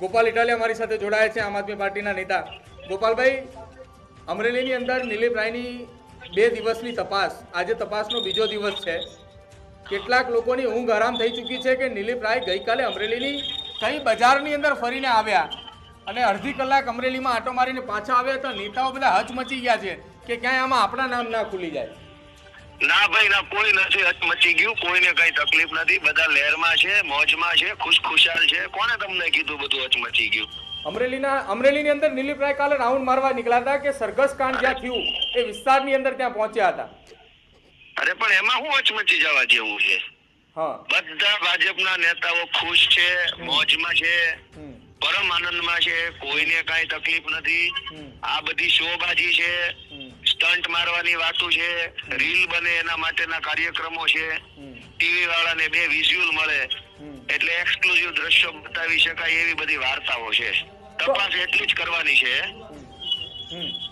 ગોપાલ ઇટાલિયા મારી સાથે જોડાયા છે, આમ આદમી પાર્ટીના નેતા. ગોપાલભાઈ, અમરેલીની અંદર નિલીપ રાયની બે દિવસની તપાસ. આજે તપાસનો બીજો દિવસ છે. કેટલાક લોકોની ઊંઘ આરામ થઈ ચૂકી છે કે નિલીપ રાય ગઈકાલે અમરેલીની કઈ બજારની અંદર ફરીને આવ્યા અને અડધી કલાક અમરેલીમાં આટો મારીને પાછા આવ્યા તો નેતાઓ બધા હચમચી ગયા છે કે ક્યાંય આમાં આપણા નામ ના ખુલી જાય. ના ભાઈ ના કોઈ નથી. મચી ગયું. કોઈને કઈ તકલીફ નથી. બધા લહેરમાં છે મોજમાં છે ખુશખુશાલ છે. કોને તમને કીધું બધું અચમચી ગયું? અમરેલીના અમરેલીની અંદર નિલીપ રાય કાલે રાઉન્ડ મારવા નીકળ્યા હતા કે સરઘસ કાંડ જ્યાં થયું એ વિસ્તારની અંદર ત્યાં પહોંચ્યા હતા. અરે પણ એમાં શું અચમચી જવા જેવું છે? હા. બધા ભાજપના નેતાઓ ખુશ છે મોજમાં છે પરમ આનંદમાં છે. કોઈને કાંઈ તકલીફ નથી. આ બધી શોબાજી છે. સ્ટન્ટ મારવાની વાતો છે રીલ બને એના માટેના કાર્યક્રમો છે ટીવી વાળાને બે વિઝ્યુઅલ મળે એટલે એક્સક્લુઝિવ દ્રશ્યો બતાવી શકાય એવી બધી વાર્તાઓ છે. તપાસ એટલી જ કરવાની છે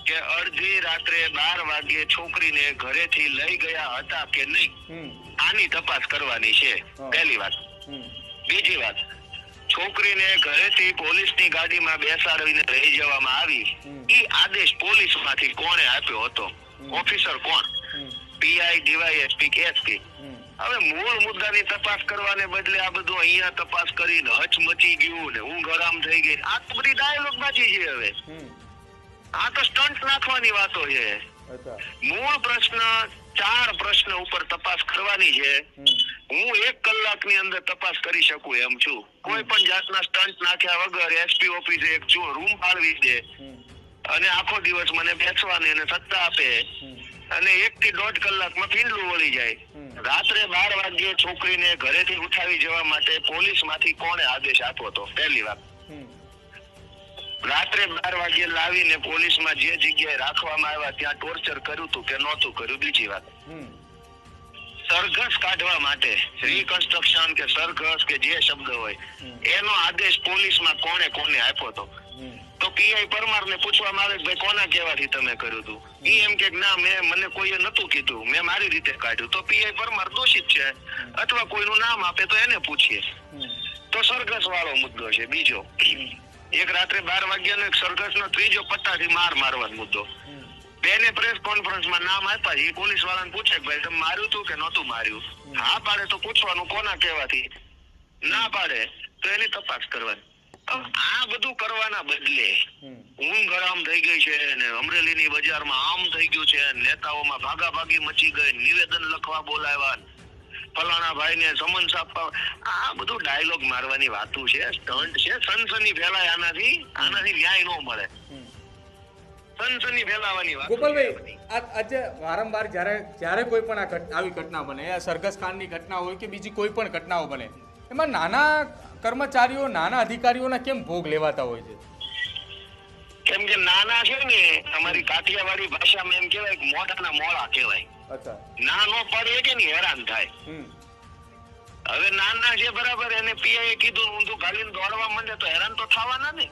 કે અડધી રાત્રે બાર વાગ્યે છોકરીને ઘરેથી લઈ ગયા હતા કે નહીં આની તપાસ કરવાની છે. પહેલી વાત. બીજી વાત છોકરીને ઘરેથી પોલીસની ગાડીમાં બેસાડીને લઈ જવામાં આવી. ઈ આદેશ પોલીસમાંથી કોણે આપ્યો હતો? ઓફિસર કોણ? પીઆઈ ડીવાયએસપી કે એસપી હવે મૂળ મુદ્દાની તપાસ કરવાને બદલે આ બધું અહીંયા તપાસ કરીને હચમચી ગયું ને ઊંઘ હરામ થઈ ગઈ. આ તો બધી ડાયલોગ બાજી છે હવે. આ તો સ્ટન્ટ નાખવાની વાતો છે. મૂળ પ્રશ્ન ચાર પ્રશ્ન ઉપર તપાસ કરવાની છે. હું એક કલાકની અંદર તપાસ કરી શકું એમ છું. કોઈ પણ જાતના સ્ટન્ટ નાખ્યા વગર એસપી ઓફિસે એક જો રૂમ ફાળવી દે. અને આખો દિવસ મને બેસવાની અને સત્તા આપે. અને એક થી દોઢ કલાકમાં ફીંડલું વળી જાય. રાત્રે બાર વાગ્યે છોકરીને ઘરેથી ઉઠાવી જવા માટે પોલીસમાંથી કોણે આદેશ આપ્યો હતો? પહેલી વાત. રાત્રે બાર વાગ્યે લાવીને પોલીસમાં જે જગ્યાએ રાખવામાં આવ્યા ત્યાં ટોર્ચર કર્યું હતું કે નહોતું કર્યું? બીજી વાત. સરઘસ કાઢવા માટે રિકન્સ્ટ્રક્શન કે સરઘસ કે જે શબ્દ હોય એનો આદેશ પોલીસમાં કોણે કોને આપ્યો હતો? તો પીઆઈ પરમાર ને પૂછવામાં આવે ભાઈ કોના કહેવાથી તમે કર્યું હતું? ઈ એમ કે ના મેં મને કોઈએ નતું કીધું. મેં મારી રીતે કાઢ્યું. તો પીઆઈ પરમાર દોષિત છે. અથવા કોઈનું નામ આપે તો એને પૂછીએ. તો સરઘસ વાળો મુદ્દો છે. બીજો. એક રાત્રે બાર વાગ્યાનો એક સરઘસ નો ત્રીજો પત્તાથી માર મારવાનો મુદ્દો. બેને પ્રેસ કોન્ફરન્સમાં નામ આપ્યા એ પોલીસ વાળાને પૂછે કે ભાઈ તમે માર્યું તું કે નહોતું માર્યું? હા પાડે તો પૂછવાનું કોના કહેવાથી? ના પાડે તો એની તપાસ કરવાની. આ બધું કરવાના બદલે ઊંઘ હરામ થઈ ગઈ છે ને અમરેલીની બજારમાં આમ થઈ ગયું છે નેતાઓમાં ભાગાભાગી મચી ગઈ નિવેદન લખવા બોલાવ્યા ફલાણા ભાઈને સમન્સ આપવા. આ બધું ડાયલોગ મારવાની વાતું છે સ્ટન્ટ છે. સનસની ફેલાય આનાથી આનાથી ન્યાય ન મળે. સનસની ફેલાવાની વાત ગોપાલભાઈ આજે વારંવાર જ્યારે જ્યારે કોઈ પણ આ આવી ઘટના બને સરઘસ ઘટના હોય કે બીજી કોઈ પણ ઘટનાઓ બને એમાં નાના કર્મચારીઓ નાના અધિકારીઓના કેમ ભોગ લેવાતા હોય છે? કેમ કે નાના છે ને અમારી કાઠિયાવાડી ભાષામાં એમ કહેવાય કે મોઢાના મોળા કહેવાય. અચ્છા. નાનો પડે કે નહીં હેરાન થાય. હવે નાના છે બરાબર એને પીઆઈ કીધું ઊંધું ગાલીને દોડવા માંડે તો હેરાન તો થવાના ને.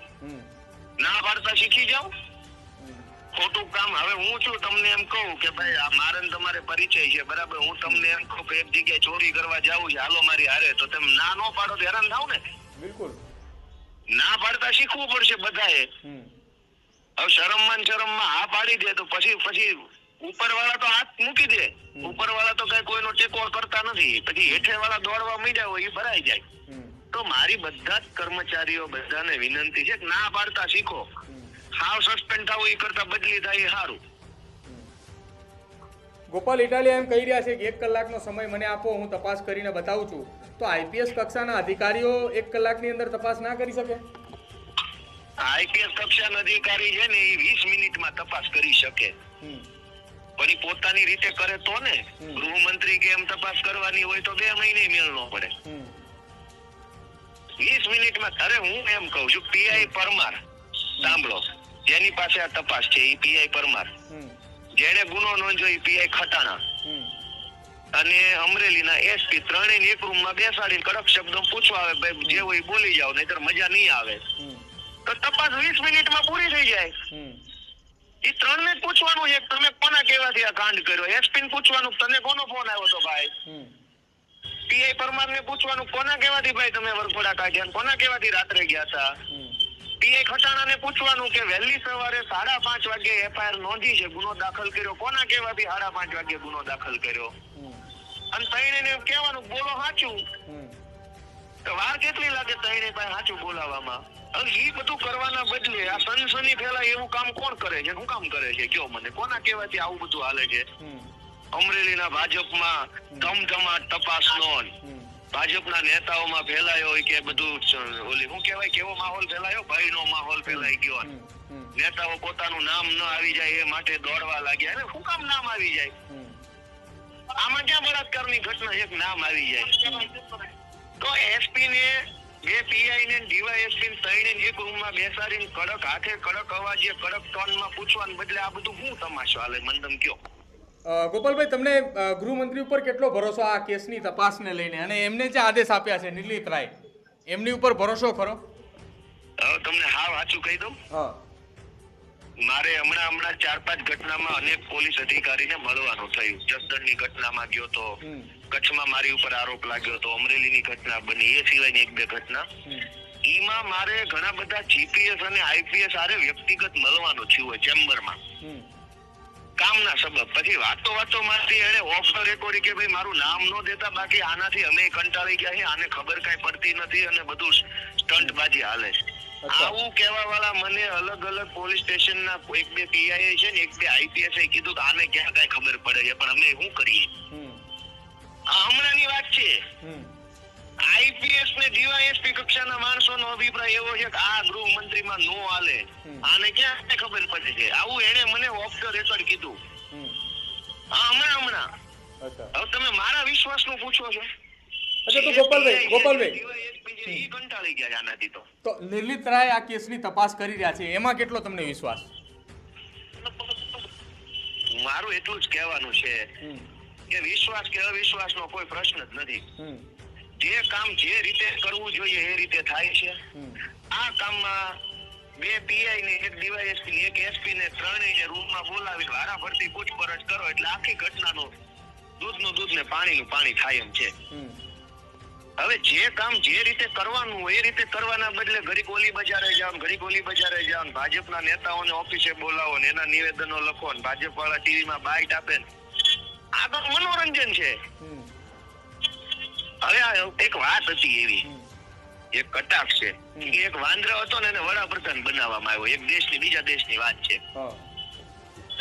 ના પાડતા શીખી જાવ ખોટું કામ. હવે હું છું તમને એમ કહું કે ભાઈ આ મારે તમારે પરિચય છે બરાબર? હું તમને એમ કહું કે એક જગ્યાએ ચોરી કરવા જાવું છે હાલો મારી હારે. તો તમે ના નો પાડો તો હેરાન થાવ ને. બિલકુલ. ના પાડતા શીખવું પડશે બધાએ. હવે શરમમાં શરમમાં હા પાડી દે તો પછી પછી ઉપરવાળા તો હાથ મૂકી દે. ઉપરવાળા તો કઈ કોઈનો ટેકો કરતા નથી. પછી હેઠે વાળા દોડવા મીડ્યા હોય એ ભરાઈ જાય. તો મારી બધા જ કર્મચારીઓ બધાને વિનંતી છે કે ના પાડતા શીખો. હાવ સસ્પેન્ડ થાવ એ કરતા બદલી થાય એ સારું ગોપાલ ઇટાલિયા એમ કહી રહ્યા છે કે એક કલાકનો સમય મને આપો હું તપાસ કરીને બતાવું છું. તો આઈપીએસ કક્ષાના અધિકારીઓ એક કલાકની અંદર તપાસ ના કરી શકે? આઈપીએસ કક્ષાના અધિકારી છે ને એ વીસ મિનિટમાં તપાસ કરી શકે. પણ એ પોતાની રીતે કરે તો ને હમ. ગૃહમંત્રી કે એમ તપાસ કરવાની હોય તો બે મહિને મેળ નો પડે. વીસ મિનિટમાં તારે હું એમ કઉ છું પીઆઈ પરમાર સાંભળો. જેની પાસે આ તપાસ છે એ પીઆઈ પરમાર. જેણે ગુનો નોંધ્યો એ પીઆઈ ખટાણા. અને અમરેલીના એસપી ત્રણેય એક રૂમમાં બેસાડીને કડક શબ્દો પૂછવા આવે ભાઈ જે હોય બોલી જાવ નહીતર મજા નહીં આવે. તો તપાસ વીસ મિનિટમાં પૂરી થઈ જાય. એ ત્રણ ને પૂછવાનું છે તમે કોના કહેવાથી આ કાંડ કર્યો? એસપી ને પૂછવાનું તને કોનો ફોન આવ્યો તો ભાઈ? પીઆઈ પરમાર ને પૂછવાનું કોના કહેવાથી ભાઈ તમે વરઘોડા કાઢ્યા? કોના કહેવાથી રાત્રે ગયા હતા. પીઆઈ ખટાણાને પૂછવાનું કે વહેલી સવારે સાડા પાંચ વાગે એફઆઈઆર નોંધી છે ગુનો દાખલ કર્યો. કોના કહેવાથી સાડા પાંચ વાગે ગુનો દાખલ કર્યો. અને તઈને કહેવાનું બોલો સાચું તો વાર કેટલી લાગે તઈને પાસે સાચું બોલાવવામાં? હવે એ બધું કરવાના બદલે આ સનસની ફેલાય એવું કામ કોણ કરે છે? શું કામ કરે છે? કયો મને? કોના કહેવાથી આવું બધું હાલે છે. અમરેલીના ભાજપમાં ધમધમાટ તપાસનો ન. ભાજપના નેતાઓમાં ફેલાયો હોય કે બધું ઓલી શું કહેવાય કેવો માહોલ ફેલાયો? ભયનો માહોલ ફેલાઈ ગયો. નેતાઓ પોતાનું નામ ન આવી જાય એ માટે દોડવા લાગ્યા. અરે શું કામ નામ આવી જાય? આમાં ક્યાં બળાત્કારની ઘટના એક નામ આવી જાય? તો એસપી ને બે પીઆઈ ને ડીવાયએસપી ને ત્રણે એક રૂમમાં બેસાડીને કડક હાથે કડક અવાજે કડક ટોનમાં પૂછવાને બદલે આ બધું શું તમાશો હાલે? મંદમ કયો. ગોપાલભાઈ તમને ગૃહમંત્રી ઉપર કેટલો ભરોસો આ કેસની તપાસને લઈને? અને એમને જે આદેશ આપ્યા છે નિલીત રાય એમની ઉપર ભરોસો ખરો? તમને હા વાંચું કહી દઉં? મારે હમણાં હમણાં ચાર પાંચ ઘટનામાં અનેક પોલીસ અધિકારીને મળવાનું થયું. જસદણની ઘટનામાં ગયો તો કચ્છમાં મારી ઉપર આરોપ લાગ્યો તો અમરેલીની ઘટના બની. એ સિવાયની એક બે ઘટના. ઈમાં મારે ઘણા બધા જીપીએસ અને આઈપીએસ આરે વ્યક્તિગત મળવાનું થયું હોય ચેમ્બરમાં. કામના સબબ પછી વાતો વાતો માંથી એને ઓફ ધ કરી કે ભાઈ મારું નામ ન દેતા બાકી આનાથી અમે કંટાળી ગયા છે આને ખબર કઈ પડતી નથી અને બધું સ્ટન્ટ બાજી હાલે છે. આવું કહેવા વાળા મને અલગ અલગ પોલીસ સ્ટેશન ના એક બે પીઆઈ છે ને એક બે આઈપીએસ એ કીધું કે આને ક્યાં કઈ ખબર પડે છે પણ અમે શું કરીએ હમ. હમણાં હમણાંની વાત છે. આઈપીએસ ને ડીવાયએસપી કક્ષાના માણસોનો અભિપ્રાય એવો છે કે આ ગૃહમંત્રીમાં નો હાલે. આને ક્યાં ખબર પડી છે? આવું એને મને ઓફ ધ રેકોર્ડ કીધું હા હમણાં હમણાં. હવે તમે મારા વિશ્વાસનું પૂછો છો. રાય આ કેસની તપાસ કરી રહ્યા છે એમાં કેટલો તમને વિશ્વાસ? મારું એટલું જ કહેવાનું છે કે વિશ્વાસ કે અવિશ્વાસનો કોઈ પ્રશ્ન જ નથી. જે કામ જે રીતે કરવું જોઈએ એ રીતે થાય છે. આ કામમાં બે પીઆઈ ને એક ડીવાયએસપી એક એસપી ને ત્રણેયને રૂમમાં બોલાવી વારાફરતી પૂછપરછ કરો એટલે આખી ઘટનાનું દૂધનું દૂધ ને પાણીનું પાણી થાય એમ છે. હવે જે કામ જે રીતે કરવાનું હોય એ રીતે કરવાના બદલે ઘડી ગોલી બજારે જાઓ ઘડી ગોલી બજારે જાઓ ને ભાજપના નેતાઓને ઓફિસે બોલાવો ને એના નિવેદનો લખો ને ભાજપ વાળા ટીવીમાં બાઇટ આપે ને. આ તો મનોરંજન છે. હવે એક વાત હતી એવી. એક કટાક્ષ છે. કે એક વાંદરો હતો ને એને વડાપ્રધાન બનાવવામાં આવ્યો. એક દેશની બીજા દેશની વાત છે.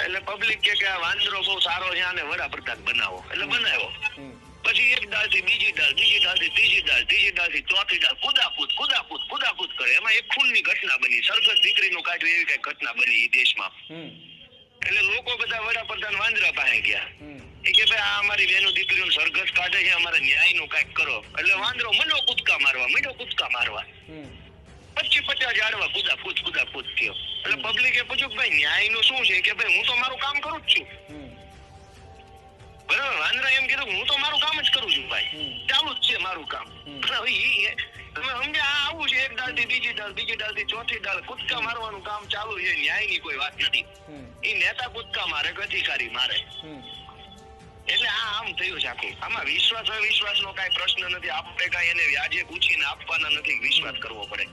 એટલે પબ્લિક કે આ વાંદરો બહુ સારો છે આને વડાપ્રધાન બનાવો. એટલે બનાવ્યો. પછી એક ડાળથી બીજી ડાળ બીજી ડાળથી ત્રીજી ડાળ ત્રીજી ડાળથી ચોથી દાળ કુદાકૂદ કુદાકૂદ કુદાકૂદ કરે. એમાં એક ખૂનની ઘટના બની. સરઘસ દીકરીનું કાઢ્યું એવી કઈ ઘટના બની એ દેશમાં. એટલે લોકો બધા વડાપ્રધાન વાંદરા પાસે ગયા. એ કે ભાઈ આ અમારી બેનું દીકરીનું સરઘસ કાઢે છે અમારે ન્યાયનું કાંઈક કરો. એટલે વાંદરો મનો કૂદકા મારવા મંડો કૂદકા મારવા. પચી પચાસ જાડવા કુદા કૂદ કુદા કૂદ થયો. એટલે પબ્લિકે પૂછ્યું કે ભાઈ ન્યાયનું શું છે? કે ભાઈ હું તો મારું કામ કરું જ છું. બરાબર? વાંદરા એમ કીધું હું તો મારું કામ જ કરું છું ભાઈ. ચાલુ જ છે મારું કામ. હવે એ- તમે સમજ્યા આ આવું છે એક ડાળથી બીજી ડાળ બીજી ડાળથી ચોથી ડાળ કૂદકા મારવાનું કામ ચાલુ છે ન્યાયની કોઈ વાત નથી. એ નેતા કૂદકા મારે અધિકારી મારે. એટલે આ આમ થયું છે આખું. આમાં વિશ્વાસ અવિશ્વાસ નો કઈ પ્રશ્ન નથી. આપણે કઈ એને વ્યાજે પૂછીને આપવાના નથી વિશ્વાસ કરવો પડે.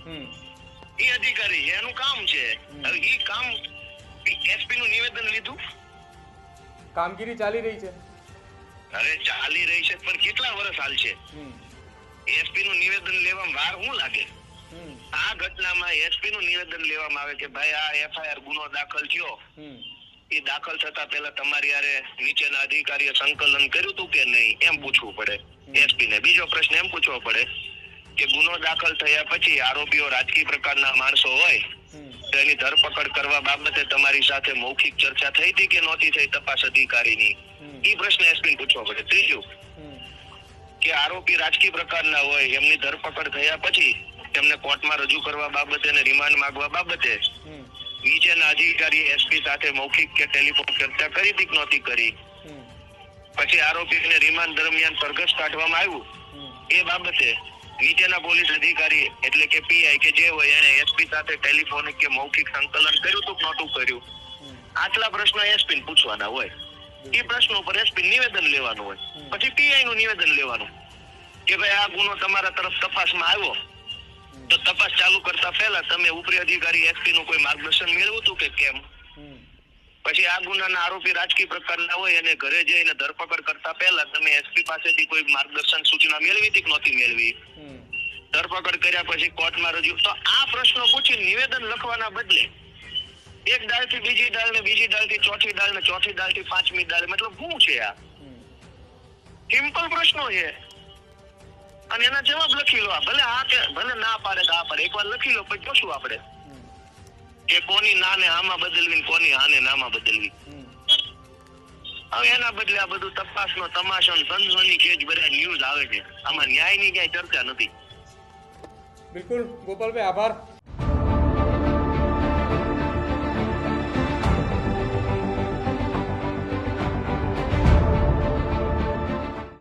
એ અધિકારી છે એનું કામ છે. હવે એ કામ એસપી નું નિવેદન લીધું? કામગીરી ચાલી રહી છે. અરે ચાલી રહી છે પણ કેટલા વર્ષ હાલ છે? એસપી નું નિવેદન લેવામાં વાર શું લાગે? આ ઘટનામાં એસપી નું નિવેદન લેવામાં આવે કે ભાઈ આ એફઆઈઆર ગુનો દાખલ થયો. એ દાખલ થતા પહેલા તમારી યારે નીચેના અધિકારીએ સંકલન કર્યું હતું કે નહીં? એમ પૂછવું પડે. એસપી ને બીજો પ્રશ્ન એમ પૂછવો પડે કે ગુનો દાખલ થયા પછી આરોપીઓ રાજકીય પ્રકારના માણસો હોય હમ. તો એની ધરપકડ કરવા બાબતે તમારી સાથે મૌખિક ચર્ચા થઈ હતી કે નહોતી થઈ તપાસ અધિકારીની? એ પ્રશ્ન એસપી પૂછવો પડે. ત્રીજું કે આરોપી રાજકીય પ્રકારના હોય એમની ધરપકડ થયા પછી તેમને કોર્ટમાં રજૂ કરવા બાબતે અને રિમાન્ડ માંગવા બાબતે. નીચેના અધિકારી એસપી સાથે મૌખિક કે ટેલિફોન ચર્ચા કરી હતી કે નહોતી કરી? પછી આરોપીને રિમાન્ડ દરમિયાન સરઘસ કાઢવામાં આવ્યું? એ બાબતે નીચેના પોલીસ અધિકારી એટલે કે પીઆઈ કે જે હોય એને એસપી સાથે ટેલિફોનિક કે મૌખિક સંકલન કર્યું કે નહોતું કર્યું? આટલા પ્રશ્નો એસપી પૂછવાના હોય. એ પ્રશ્નો પર એસપી નિવેદન લેવાનું હોય. પછી પીઆઈ નું નિવેદન લેવાનું. કે ભાઈ આ ગુનો તમારા તરફ તપાસમાં આવ્યો? તો તપાસ ચાલુ કરતા પહેલા તમે ઉપરી અધિકારી એસપી નું કોઈ માર્ગદર્શન મેળવ્યું હતું કે કેમ. પછી આ ગુનાના આરોપી રાજકીય પ્રકારના હોય અને ઘરે જઈને ધરપકડ કરતા પહેલા તમે એસપી પાસેથી કોઈ માર્ગદર્શન સૂચના મેળવી હતી કે નહોતી મેળવી? ધરપકડ કર્યા પછી કોર્ટમાં રજૂ તો આ પ્રશ્નો પૂછી નિવેદન લખવાના બદલે એક ડાળથી બીજી ડાળ ને બીજી ડાળથી ચોથી ડાળ ને ચોથી ડાળથી પાંચમી દાળ મતલબ શું છે આ? સિમ્પલ પ્રશ્નો છે? અને એના જવાબ લખી લો ભલે હા કે ભલે ના પાડે તો આ પાડે. એકવાર લખી લો પછી જોશું આપણે. કે કોની નાને આમાં બદલવી ને કોની હાને નામાં બદલવી? હવે એના બદલે આ બધું તમાશો ને સંશોની કેજ બધા ન્યૂઝ આવે છે. આમાં ન્યાયની ક્યાંય ચર્ચા નથી. બિલકુલ. ગોપાલભાઈ, આભાર.